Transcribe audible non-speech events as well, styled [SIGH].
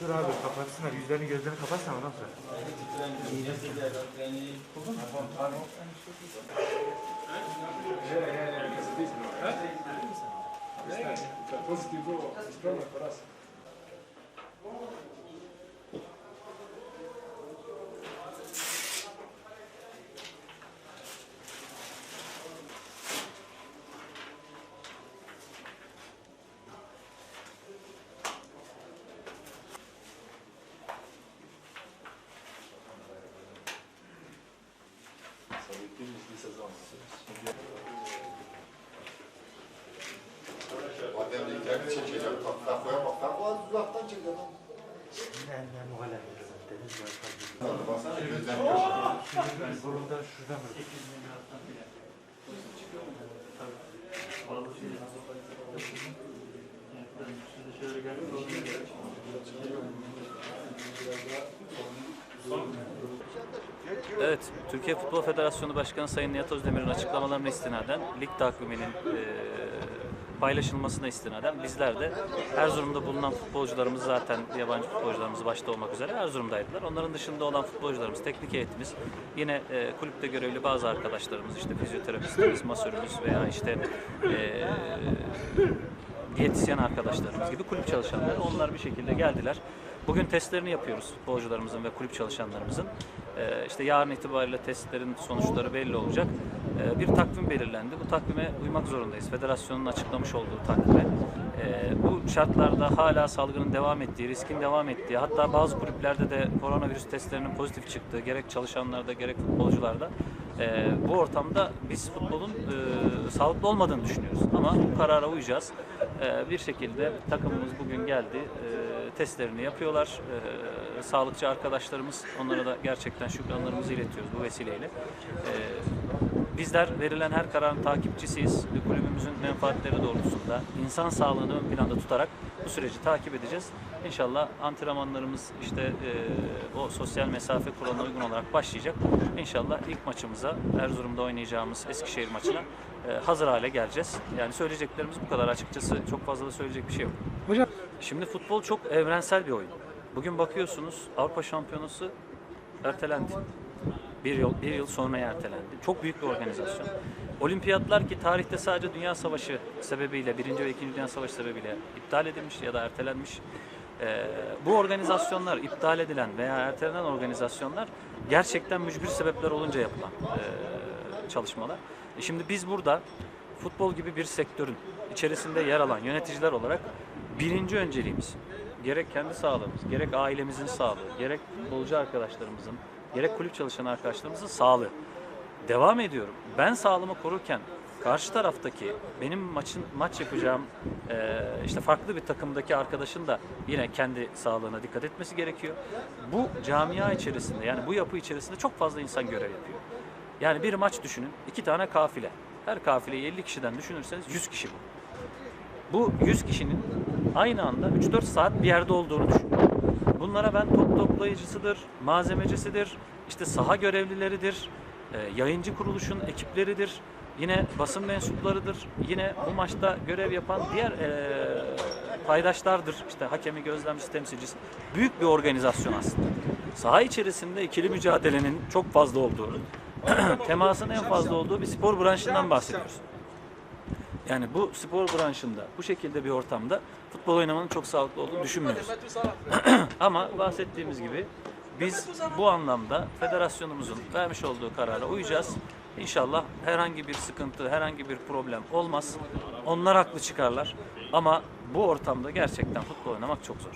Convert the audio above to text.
Dur abi kapatsınlar. Yüzlerini gözlerini kapatsana ondan sonra. Pozitivno strona kod nas. Positivo, ispravno poraz. Bademliklerini çekeceğim. Taklaya bak. Takla uzaktan çekeceğim. Ne ne muhalefet. Deniz var. Baksana yaşıyor. Şuradan, burundan şuradan mı? Evet, Türkiye Futbol Federasyonu Başkanı Sayın Nihat Özdemir'in açıklamalarına istinaden lig takviminin e, paylaşılmasına istinaden bizler de Erzurum'da bulunan futbolcularımız zaten yabancı futbolcularımız başta olmak üzere Erzurum'daydılar. Onların dışında olan futbolcularımız, teknik heyetimiz, yine e, kulüpte görevli bazı arkadaşlarımız, işte fizyoterapistimiz, masörümüz veya işte e, diyetisyen arkadaşlarımız gibi kulüp çalışanları onlar bir şekilde geldiler. Bugün testlerini yapıyoruz futbolcularımızın ve kulüp çalışanlarımızın. Ee, işte yarın itibariyle testlerin sonuçları belli olacak. Ee, bir takvim belirlendi. Bu takvime uymak zorundayız. Federasyonun açıklamış olduğu takvime. Ee, bu şartlarda hala salgının devam ettiği, riskin devam ettiği, hatta bazı kulüplerde de koronavirüs testlerinin pozitif çıktığı, gerek çalışanlarda gerek futbolcularda ee, bu ortamda biz futbolun e, sağlıklı olmadığını düşünüyoruz. Ama bu karara uyacağız. Ee, bir şekilde takımımız bugün geldi. Ee, testlerini yapıyorlar. Ee, sağlıkçı arkadaşlarımız onlara da gerçekten şükranlarımızı iletiyoruz bu vesileyle. Ee, bizler verilen her kararın takipçisiyiz. ve Kulübümüzün menfaatleri doğrultusunda insan sağlığını ön planda tutarak bu süreci takip edeceğiz. İnşallah antrenmanlarımız işte e, o sosyal mesafe kuralına uygun olarak başlayacak. İnşallah ilk maçımıza Erzurum'da oynayacağımız Eskişehir maçına e, hazır hale geleceğiz. Yani söyleyeceklerimiz bu kadar açıkçası. Çok fazla da söyleyecek bir şey yok. Hocam Şimdi futbol çok evrensel bir oyun. Bugün bakıyorsunuz Avrupa Şampiyonası ertelendi. Bir yıl, bir yıl sonra ertelendi. Çok büyük bir organizasyon. Olimpiyatlar ki tarihte sadece Dünya Savaşı sebebiyle, Birinci ve İkinci Dünya Savaşı sebebiyle iptal edilmiş ya da ertelenmiş. Ee, bu organizasyonlar, iptal edilen veya ertelenen organizasyonlar gerçekten mücbir sebepler olunca yapılan ee, çalışmalar. E şimdi biz burada futbol gibi bir sektörün içerisinde yer alan yöneticiler olarak birinci önceliğimiz gerek kendi sağlığımız, gerek ailemizin sağlığı, gerek futbolcu arkadaşlarımızın, gerek kulüp çalışan arkadaşlarımızın sağlığı. Devam ediyorum. Ben sağlığımı korurken karşı taraftaki benim maçın maç yapacağım eee, işte farklı bir takımdaki arkadaşın da yine kendi sağlığına dikkat etmesi gerekiyor. Bu camia içerisinde yani bu yapı içerisinde çok fazla insan görev yapıyor. Yani bir maç düşünün. iki tane kafile. Her kafileyi 50 kişiden düşünürseniz 100 kişi bu. Bu 100 kişinin aynı anda 3-4 saat bir yerde olduğunu düşünün. Bunlara ben top toplayıcısıdır, malzemecisidir, işte saha görevlileridir, e, yayıncı kuruluşun ekipleridir, yine basın mensuplarıdır, yine bu maçta görev yapan diğer e, paydaşlardır, işte hakemi, gözlemcisi, temsilcisi. Büyük bir organizasyon aslında. Saha içerisinde ikili mücadelenin çok fazla olduğu, [CLEARS THROAT] temasın en fazla olduğu bir spor branşından bahsediyoruz. Yani bu spor branşında, bu şekilde bir ortamda futbol oynamanın çok sağlıklı olduğunu düşünmüyoruz. [CLEARS THROAT] Ama bahsettiğimiz gibi biz bu anlamda federasyonumuzun vermiş olduğu karara uyacağız. İnşallah herhangi bir sıkıntı, herhangi bir problem olmaz. Onlar haklı çıkarlar. Ama bu ortamda gerçekten futbol oynamak çok zor.